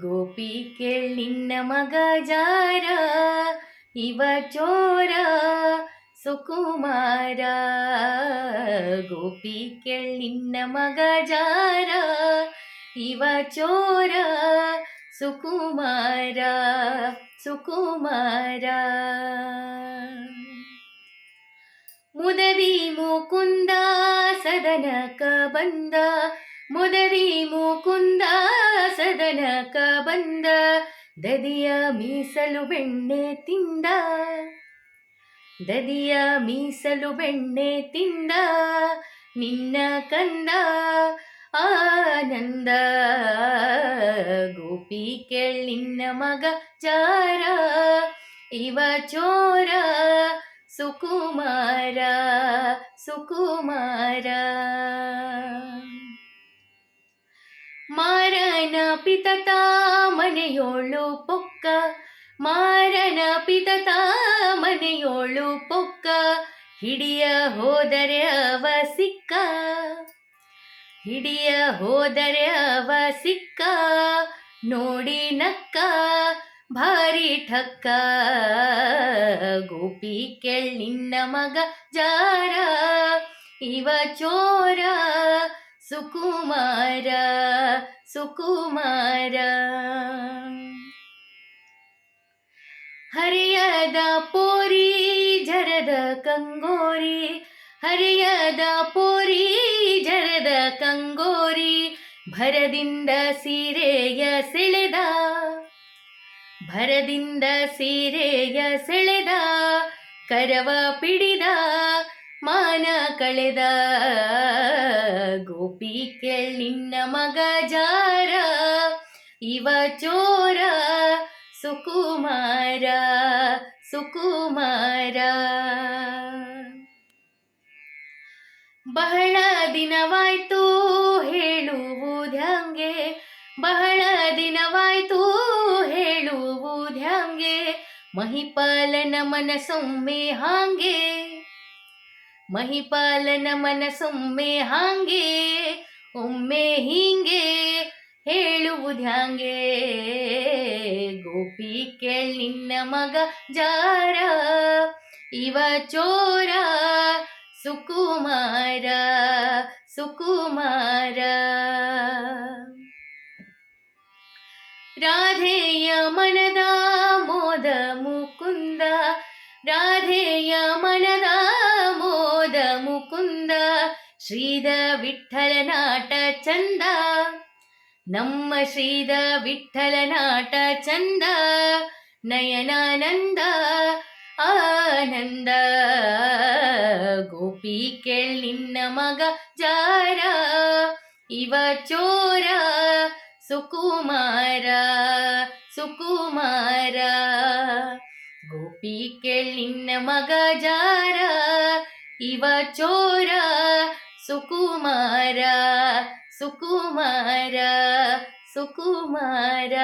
ಗೋಪಿ ಕೇಳ್ ನಿನ್ನ ಮಗ ಜಾರ, ಇವ ಚೋರ ಸುಕುಮಾರ. ಗೋಪಿ ಕೇಳ್ ನಿನ್ನ ಮಗ ಜಾರ, ಇವ ಚೋರ ಸುಕುಮಾರ ಸುಕುಮಾರ. ಮುದವಿ ಮುಕುಂದ, ಸದನಕ ಬಂದ ಮುದದಿ ಮುಕುಂದ ಸದನಕ ಬಂದ ದದಿಯ ಮೀಸಲು ಬೆಣ್ಣೆ ತಿಂದ. ದದಿಯ ಮೀಸಲು ಬೆಣ್ಣೆ ತಿಂದ, ನಿನ್ನ ಕಂದ ಆನಂದ. ಗೋಪಿ ಕೇಳ್ ನಿನ್ನ ಮಗ ಚಾರ ಇವ ಚೋರ ಸುಕುಮಾರ ಸುಕುಮಾರ. ಮಾರನ ಪಿತತ ಮನೆಯೋಳು ಪೊಕ್ಕ. ಮಾರನ ಪಿತತ ಮನೆಯೋಳು ಪೊಕ್ಕ. ಹಿಡಿಯ ಹೋದರೆ ಅವ ಸಿಕ್ಕ. ಹಿಡಿಯ ಹೋದರೆ ಅವ ಸಿಕ್ಕ. ನೋಡಿ ನಕ್ಕ. ಭಾರಿ ಠಕ್ಕ. ಗೋಪಿ ಕೇಳ್ ನಿನ್ನ ಮಗ ಜಾರ. ಇವ ಚೋರ. ಸುಕುಮಾರ ಸುಕುಮಾರ ಹರಿಯದ ಪೋರಿ ಜರದ ಕಂಗೋರಿ ಹರಿಯದ ಪೋರಿ ಜರದ ಕಂಗೋರಿ ಭರದಿಂದ ಸೀರೆಯ ಸೆಳೆದ ಭರದಿಂದ ಸೀರೆಯ ಸೆಳೆದ ಕರವ ಪಿಡಿದ ಮಾನ ಕಳೆದ. ಗೋಪಿ ನಿನ್ನ ಮಗ ಜಾರ. ಇವ ಚೋರ, ಸುಕುಮಾರ ಸುಕುಮಾರ. ಬಹಳ ದಿನವಾಯ್ತು ಹೇಳುವುದ್ಯಾಂಗೆ ಬಹಳ ದಿನವಾಯ್ತು ಹೇಳುವುದ್ಯಾಂಗೆ ಮಹಿಪಾಲನ ಮನಸೊಮ್ಮೆ ಹಾಂಗೆ. ಮಹಿಪಾಲನ ಮನಸೊಮ್ಮೆ ಹಾಂಗೆ, ಒಮ್ಮೆ ಹೀಂಗೆ ಹೇಳುವುದ್ಯಾಂಗೆ ಗೋಪಿ ಕೇಳ್ ನಿನ್ನ ಮಗ ಜಾರ, ಇವ ಚೋರ ಸುಕುಮಾರ ಸುಕುಮಾರ. ರಾಧೆಯ ಮುಕುಂದ ಶ್ರೀದ ವಿಠಲನಾಟ ಚಂದ ನಮ್ಮ ಶ್ರೀದ ವಿಠಲನಾಟ ಚಂದ ನಯನಾನಂದ ಆನಂದ ಗೋಪಿ ಕೇಳ್ ನಿನ್ನ ಮಗ ಜಾರ ಇವ ಚೋರ ಸುಕುಮಾರ ಸುಕುಮಾರ ಗೋಪಿ ಕೇಳ್ ನಿನ್ನ ಮಗ ಜಾರ ಇವ ಚೋರ ಸುಕುಮಾರ ಸುಕುಮಾರ ಸುಕುಮಾರ